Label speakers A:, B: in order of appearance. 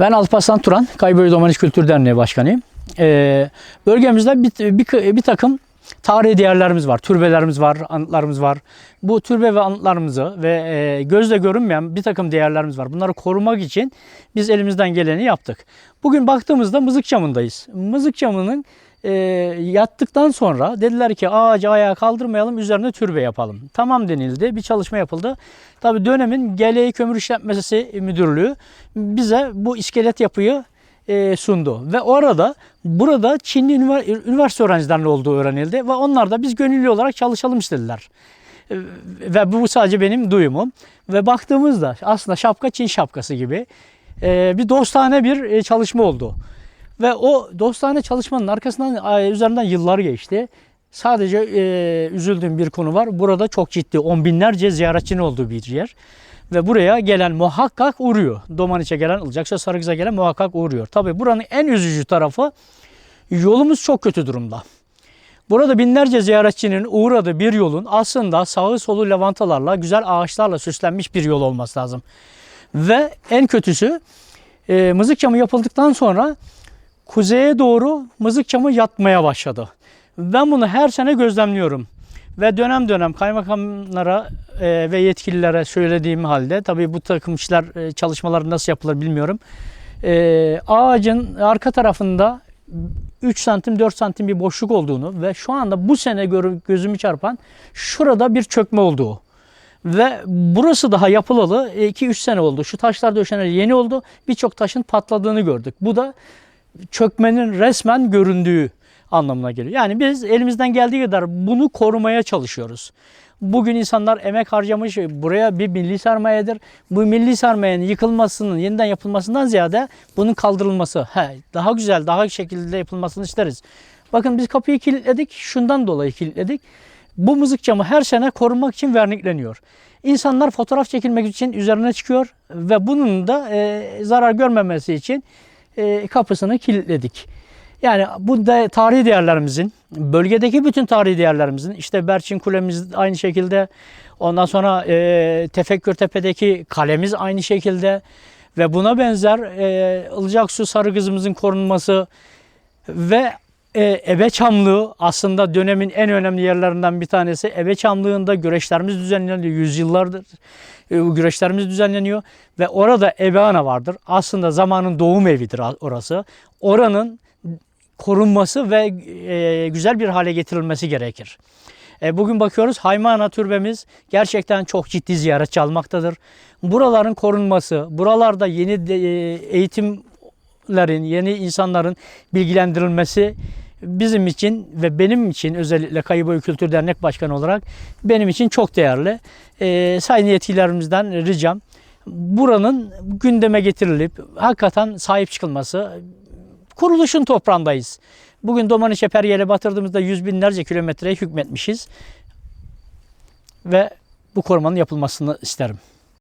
A: Ben Alparslan Turan, Kayböy Domaniç Kültür Derneği Başkanıyım. Ee, bölgemizde bir, bir, bir takım tarihi değerlerimiz var, türbelerimiz var, anıtlarımız var. Bu türbe ve anıtlarımızı ve e, gözle görünmeyen bir takım değerlerimiz var. Bunları korumak için biz elimizden geleni yaptık. Bugün baktığımızda Mızıkçamı'ndayız. Mızıkçamı'nın e, yattıktan sonra dediler ki ağacı ayağa kaldırmayalım üzerine türbe yapalım. Tamam denildi. Bir çalışma yapıldı. Tabii dönemin Geleği Kömür İşletmesi Müdürlüğü bize bu iskelet yapıyı e, sundu. Ve orada burada Çinli ünivers- üniversite öğrencilerinin olduğu öğrenildi. Ve onlar da biz gönüllü olarak çalışalım istediler. E, Ve bu sadece benim duyumum. Ve baktığımızda aslında şapka Çin şapkası gibi e, bir dostane bir e, çalışma oldu. Ve o dostane çalışmanın arkasından e, üzerinden yıllar geçti. Sadece e, üzüldüğüm bir konu var. Burada çok ciddi on binlerce ziyaretçinin olduğu bir yer. Ve buraya gelen muhakkak uğruyor. Domaniç'e gelen, Ilcaksa Sarıkız'a gelen muhakkak uğruyor. Tabii buranın en üzücü tarafı yolumuz çok kötü durumda. Burada binlerce ziyaretçinin uğradığı bir yolun aslında sağı solu lavantalarla, güzel ağaçlarla süslenmiş bir yol olması lazım. Ve en kötüsü e, mızık camı yapıldıktan sonra kuzeye doğru mızık camı yatmaya başladı. Ben bunu her sene gözlemliyorum. Ve dönem dönem kaymakamlara e, ve yetkililere söylediğim halde tabii bu takım işler e, çalışmaları nasıl yapılır bilmiyorum. E, ağacın arka tarafında 3 santim 4 santim bir boşluk olduğunu ve şu anda bu sene gözümü çarpan şurada bir çökme olduğu. Ve burası daha yapılalı 2-3 sene oldu. Şu taşlar döşeneli yeni oldu. Birçok taşın patladığını gördük. Bu da çökmenin resmen göründüğü anlamına geliyor. Yani biz elimizden geldiği kadar bunu korumaya çalışıyoruz. Bugün insanlar emek harcamış, buraya bir milli sermayedir. Bu milli sermayenin yıkılmasının, yeniden yapılmasından ziyade bunun kaldırılması. He, daha güzel, daha şekilde yapılmasını isteriz. Bakın biz kapıyı kilitledik, şundan dolayı kilitledik. Bu mızık camı her sene korunmak için vernikleniyor. İnsanlar fotoğraf çekilmek için üzerine çıkıyor ve bunun da e, zarar görmemesi için e, kapısını kilitledik. Yani bu da tarihi değerlerimizin, bölgedeki bütün tarihi değerlerimizin, işte Berçin Kulemiz aynı şekilde, ondan sonra e, Tefekkürtepe'deki kalemiz aynı şekilde ve buna benzer e, Ilcaksu Sarı korunması ve e, Ebeçamlığı aslında dönemin en önemli yerlerinden bir tanesi. Ebeçamlığında güreşlerimiz düzenleniyor yüzyıllardır. E, güreşlerimiz düzenleniyor ve orada Ebeana vardır. Aslında zamanın doğum evidir orası. Oranın korunması ve e, güzel bir hale getirilmesi gerekir. E, bugün bakıyoruz Haymana türbemiz gerçekten çok ciddi ziyaretçi almaktadır. Buraların korunması, buralarda yeni e, eğitimlerin, yeni insanların bilgilendirilmesi bizim için ve benim için özellikle Kayıboy Kültür Dernek Başkanı olarak benim için çok değerli. E, sayın yetkililerimizden ricam buranın gündeme getirilip hakikaten sahip çıkılması, kuruluşun toprağındayız. Bugün Domaniç'e Peryel'e batırdığımızda yüz binlerce kilometreye hükmetmişiz. Ve bu korumanın yapılmasını isterim.